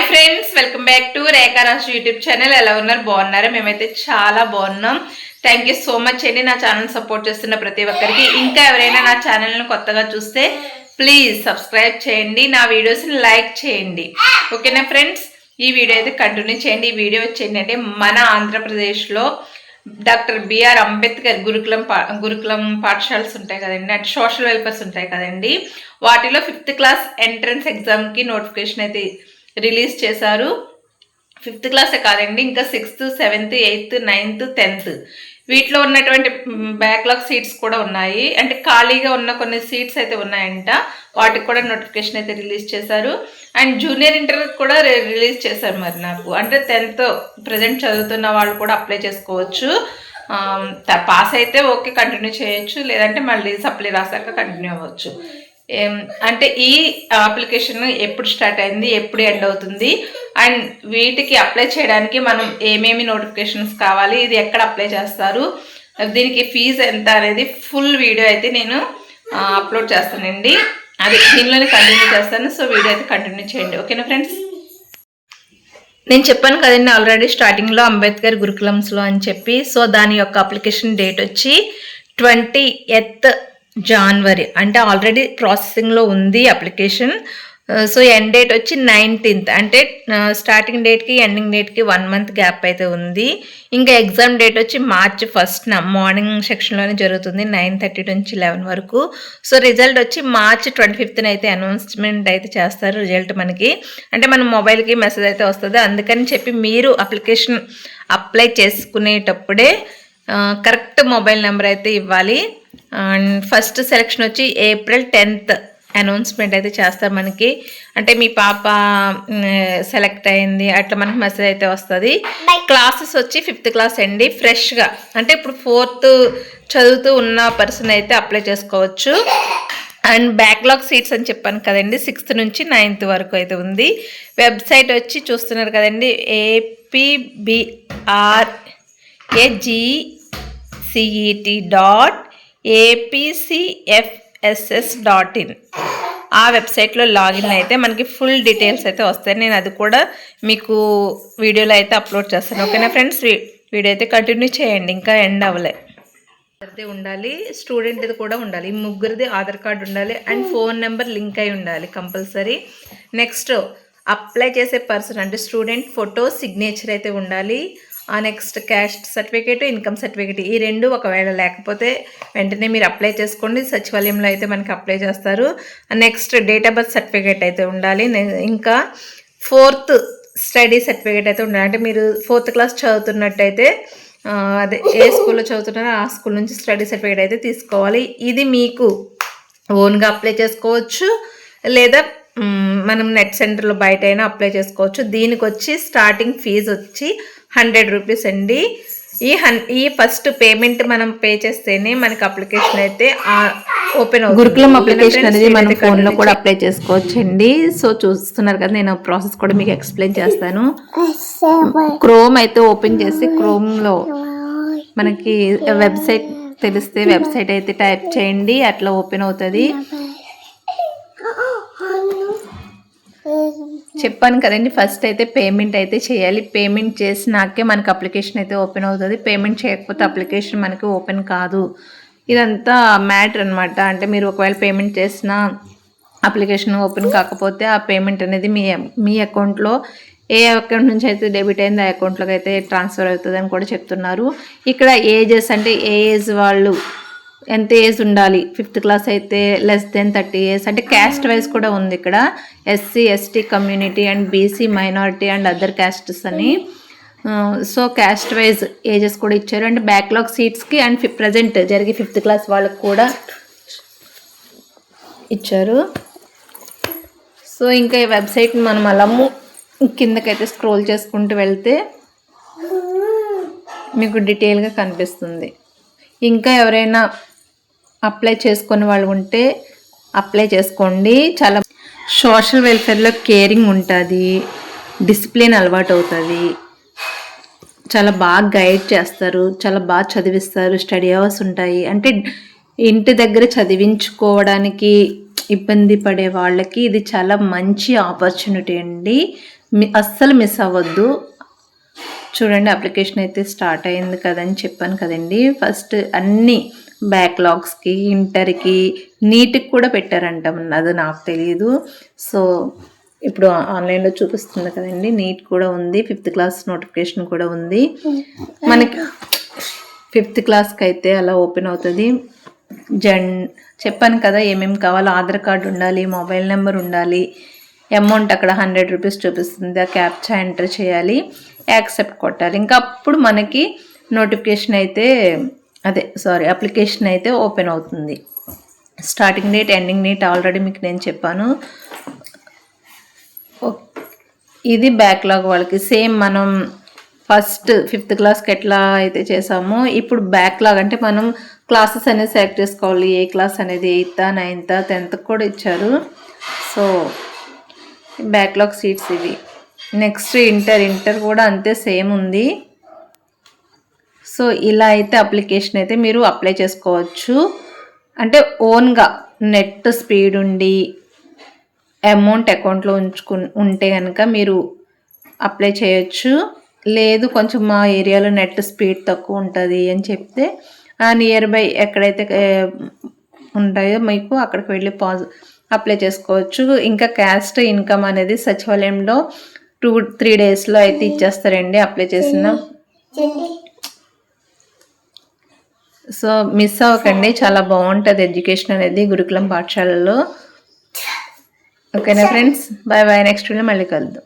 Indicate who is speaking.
Speaker 1: Hi friends welcome back to Rekha Raju YouTube channel ఎలా ఉన్నారు? బాగున్నారా? మేమైతే చాలా బాగున్నాం. థ్యాంక్ యూ సో మచ్ అండి నా ఛానల్ సపోర్ట్ చేస్తున్న ప్రతి ఒక్కరికి. ఇంకా ఎవరైనా నా ఛానల్ని కొత్తగా చూస్తే ప్లీజ్ సబ్స్క్రైబ్ చేయండి. నా వీడియోస్ని లైక్ చేయండి. ఓకేనా ఫ్రెండ్స్ ఈ వీడియో అయితే కంటిన్యూ చేయండి. ఈ వీడియో వచ్చేయండి అంటే మన ఆంధ్రప్రదేశ్లో డాక్టర్ బిఆర్ అంబేద్కర్ గురుకులం పా గురుకులం పాఠశాలస్ ఉంటాయి కదండి. అంటే సోషల్ వెల్ఫేర్స్ ఉంటాయి కదండి. వాటిలో ఫిఫ్త్ క్లాస్ ఎంట్రన్స్ ఎగ్జామ్కి నోటిఫికేషన్ అయితే రిలీజ్ చేశారు. ఫిఫ్త్ క్లాసే కాదండి ఇంకా sixth seventh eighth ninth tenth. వీటిలో ఉన్నటువంటి బ్యాక్లాగ్ సీట్స్ కూడా ఉన్నాయి. అంటే ఖాళీగా ఉన్న కొన్ని సీట్స్ అయితే ఉన్నాయంట. వాటికి కూడా నోటిఫికేషన్ అయితే రిలీజ్ చేశారు. అండ్ జూనియర్ ఇంటర్ కూడా రి- రిలీజ్ చేశారు మరి నాకు. అంటే టెన్త్ ప్రజెంట్ చదువుతున్న వాళ్ళు కూడా అప్లై చేసుకోవచ్చు. పాస్ అయితే ఓకే కంటిన్యూ చేయొచ్చు. లేదంటే మళ్ళీ సప్లై రాసాక కంటిన్యూ అవ్వచ్చు. అంటే ఈ అప్లికేషన్ ఎప్పుడు స్టార్ట్ అయింది ఎప్పుడు ఎండ్ అవుతుంది అండ్ వీటికి అప్లై చేయడానికి మనం ఏమేమి నోటిఫికేషన్స్ కావాలి ఇది ఎక్కడ అప్లై చేస్తారు దీనికి ఫీజు ఎంత అనేది ఫుల్ వీడియో అయితే నేను అప్లోడ్ చేస్తానండి. అది దీనిలోనే కంటిన్యూ చేస్తాను సో వీడియో అయితే కంటిన్యూ చేయండి. ఓకేనా ఫ్రెండ్స్? నేను చెప్పాను కదండి ఆల్రెడీ స్టార్టింగ్లో అంబేద్కర్ గురుకులమ్స్లో అని చెప్పి సో దాని యొక్క అప్లికేషన్ డేట్ వచ్చి ట్వంటీ ఎత్ జాన్వరి అంటే ఆల్రెడీ ప్రాసెసింగ్లో ఉంది అప్లికేషన్ సో ఎండ్ డేట్ వచ్చి నైన్టీన్త్ అంటే స్టార్టింగ్ డేట్కి ఎండింగ్ డేట్కి వన్ మంత్ గ్యాప్ అయితే ఉంది. ఇంకా ఎగ్జామ్ డేట్ వచ్చి మార్చ్ ఫస్ట్న మార్నింగ్ సెక్షన్లోనే జరుగుతుంది నైన్ థర్టీ నుంచి లెవెన్ వరకు. సో రిజల్ట్ వచ్చి మార్చ్ ట్వంటీ ఫిఫ్త్న అయితే అనౌన్స్మెంట్ అయితే చేస్తారు రిజల్ట్ మనకి. అంటే మన మొబైల్కి మెసేజ్ అయితే వస్తుంది. అందుకని చెప్పి మీరు అప్లికేషన్ అప్లై చేసుకునేటప్పుడే కరెక్ట్ మొబైల్ నెంబర్ అయితే ఇవ్వాలి. అండ్ ఫస్ట్ సెలెక్షన్ వచ్చి ఏప్రిల్ టెన్త్ అనౌన్స్మెంట్ అయితే చేస్తారు మనకి. అంటే మీ పాప సెలెక్ట్ అయింది అట్లా మనకి మెసేజ్ అయితే వస్తుంది. క్లాసెస్ వచ్చి ఫిఫ్త్ క్లాస్ అండి. ఫ్రెష్గా. అంటే ఇప్పుడు ఫోర్త్ చదువుతూ ఉన్న పర్సన్ అయితే అప్లై చేసుకోవచ్చు. అండ్ బ్యాక్లాగ్ సీట్స్ అని చెప్పాను కదండి సిక్స్త్ నుంచి నైన్త్ వరకు అయితే ఉంది. వెబ్సైట్ వచ్చి చూస్తున్నారు కదండి APBR AGCET dot APCFSS dot in ఆ వెబ్సైట్లో లాగిన్ అయితే మనకి ఫుల్ డీటెయిల్స్ అయితే వస్తాయి. నేను అది కూడా మీకు వీడియోలో అయితే అప్లోడ్ చేస్తాను. ఓకేనా ఫ్రెండ్స్ వీడియో అయితే కంటిన్యూ చేయండి. ఇంకా ఎండ్ అవ్వలే. ఆధార్ది ఉండాలి. స్టూడెంట్ది కూడా ఉండాలి. ఈ ముగ్గురిది ఆధార్ కార్డు ఉండాలి అండ్ ఫోన్ నెంబర్ లింక్ అయి ఉండాలి కంపల్సరీ నెక్స్ట్ అప్లై చేసే పర్సన్ అంటే స్టూడెంట్ ఫోటో సిగ్నేచర్ అయితే ఉండాలి. Next caste certificate income certificate ఈ రెండు ఒకవేళ లేకపోతే వెంటనే మీరు అప్లై చేసుకోండి. సచివాలయంలో అయితే మనకి అప్లై చేస్తారు. Next date of birth certificate అయితే ఉండాలి. ఇంకా ఫోర్త్ స్టడీ సర్టిఫికేట్ అయితే ఉండాలి. అంటే మీరు ఫోర్త్ క్లాస్ చదువుతున్నట్టయితే అదే ఏ స్కూల్లో చదువుతున్నారో ఆ స్కూల్ నుంచి స్టడీ సర్టిఫికేట్ అయితే తీసుకోవాలి. ఇది మీకు ఓన్గా అప్లై చేసుకోవచ్చు. లేదా మనం నెట్ సెంటర్లో బయట అయినా అప్లై చేసుకోవచ్చు. దీనికి వచ్చి స్టార్టింగ్ ఫీజు వచ్చి హండ్రెడ్ రూపీస్ అండి. ఈ హన్ ఈ ఫస్ట్ పేమెంట్ మనం పే చేస్తేనే మనకి అప్లికేషన్ అయితే ఓపెన్ అవుతుంది.
Speaker 2: గురుకులం అప్లికేషన్ అనేది మనం ఫోన్లో కూడా అప్లై చేసుకోవచ్చు అండి సో చూస్తున్నారు కదా నేను ప్రాసెస్ కూడా మీకు ఎక్స్ప్లెయిన్ చేస్తాను. క్రోమ్ అయితే ఓపెన్ చేసి క్రోమ్లో మనకి వెబ్సైట్ తెలిస్తే వెబ్సైట్ అయితే టైప్ చేయండి అట్లా ఓపెన్ అవుతుంది. చెప్పాను కదండి ఫస్ట్ అయితే పేమెంట్ అయితే చేయాలి. పేమెంట్ చేసినాకే మనకి అప్లికేషన్ అయితే ఓపెన్ అవుతుంది. పేమెంట్ చేయకపోతే అప్లికేషన్ మనకి ఓపెన్ కాదు. ఇదంతా మ్యాటర్ అనమాట అంటే మీరు ఒకవేళ పేమెంట్ చేసిన అప్లికేషన్ ఓపెన్ కాకపోతే ఆ పేమెంట్ అనేది మీ మీ అకౌంట్లో ఏ అకౌంట్ నుంచి అయితే డెబిట్ అయింది ఆ అకౌంట్లోకి అయితే ట్రాన్స్ఫర్ అవుతుంది అని కూడా చెప్తున్నారు. ఇక్కడ ఏజెస్ అంటే ఏ ఏజ్ వాళ్ళు ఎంత ఏజ్ ఉండాలి? ఫిఫ్త్ క్లాస్ అయితే లెస్ దెన్ థర్టీ ఇయర్స్ అంటే క్యాస్ట్ వైజ్ కూడా ఉంది ఇక్కడ. SC ST community and BC minority and other castes అని. సో క్యాస్ట్ వైజ్ ఏజెస్ కూడా ఇచ్చారు. అండ్ బ్యాక్లాగ్ సీట్స్కి అండ్ ప్రజెంట్ జరిగే ఫిఫ్త్ క్లాస్ వాళ్ళకి కూడా ఇచ్చారు. సో ఇంకా ఈ వెబ్సైట్ మనం అలాము కిందకైతే స్క్రోల్ చేసుకుంటూ వెళ్తే మీకు డీటెయిల్గా కనిపిస్తుంది. ఇంకా ఎవరైనా అప్లై చేసుకునే వాళ్ళు ఉంటే అప్లై చేసుకోండి. చాలా సోషల్ వెల్ఫేర్లో కేరింగ్ ఉంటుంది డిసిప్లిన్ అలవాటు అవుతుంది చాలా బాగా గైడ్ చేస్తారు చాలా బాగా చదివిస్తారు స్టడీ అవర్స్ ఉంటాయి. అంటే ఇంటి దగ్గర చదివించుకోవడానికి ఇబ్బంది పడే వాళ్ళకి ఇది చాలా మంచి ఆపర్చునిటీ అండి.
Speaker 1: అస్సలు మిస్ అవ్వద్దు. చూడండి అప్లికేషన్ అయితే స్టార్ట్ అయింది కదని చెప్పాను కదండి. ఫస్ట్ అన్ని బ్యాక్లాగ్స్కి ఇంటర్కి నీట్కి కూడా పెట్టారంట. అది నాకు తెలియదు సో ఇప్పుడు ఆన్లైన్లో చూపిస్తుంది కదండి. నీట్ కూడా ఉంది. ఫిఫ్త్ క్లాస్ నోటిఫికేషన్ కూడా ఉంది. మనకి ఫిఫ్త్ క్లాస్కి అయితే అలా ఓపెన్ అవుతుంది. జన్ చెప్పాను కదా ఏమేమి కావాలో? ఆధార్ కార్డు ఉండాలి మొబైల్ నెంబర్ ఉండాలి అమౌంట్ అక్కడ హండ్రెడ్ రూపీస్ చూపిస్తుంది. ఆ క్యాప్చా ఎంటర్ చేయాలి. యాక్సెప్ట్ కొట్టాలి. ఇంకా అప్పుడు మనకి నోటిఫికేషన్ అయితే అదే సారీ అప్లికేషన్ అయితే ఓపెన్ అవుతుంది. Starting date ending date already మీకు నేను చెప్పాను. ఓ- ఇది బ్యాక్లాగ్ వాళ్ళకి. సేమ్ మనం ఫస్ట్ ఫిఫ్త్ క్లాస్కి ఎట్లా అయితే చేసామో ఇప్పుడు బ్యాక్లాగ్ అంటే మనం క్లాసెస్ అనేది సెలెక్ట్ చేసుకోవాలి. ఏ క్లాస్ అనేది ఎయిత్ నైన్త్ టెన్త్ కూడా ఇచ్చారు. సో బ్యాక్లాగ్ సీట్స్ ఇవి. నెక్స్ట్ ఇంటర్ ఇంటర్ కూడా అంతే సేమ్ ఉంది. సో ఇలా అయితే అప్లికేషన్ అయితే మీరు అప్లై చేసుకోవచ్చు. అంటే ఓన్గా నెట్ స్పీడ్ ఉండి అమౌంట్ అకౌంట్లో ఉంచుకు ఉంటే కనుక మీరు అప్లై చేయొచ్చు. లేదు కొంచెం మా ఏరియాలో నెట్ స్పీడ్ తక్కువ ఉంటుంది అని చెప్తే ఆ నియర్ బై ఎక్కడైతే ఉంటాయో మీకు అక్కడికి వెళ్ళి పాజ్ అప్లై చేసుకోవచ్చు. ఇంకా క్యాస్ట్ ఇన్కమ్ అనేది సచివాలయంలో టూ త్రీ డేస్లో అయితే ఇచ్చేస్తారండి అప్లై చేసిన. సో మిస్ అవ్వకండి. చాలా బాగుంటుంది ఎడ్యుకేషన్ అనేది గురుకులం పాఠశాలలో. ఓకేనా friends? Bye bye. Next video మళ్ళీ కలుద్దాం.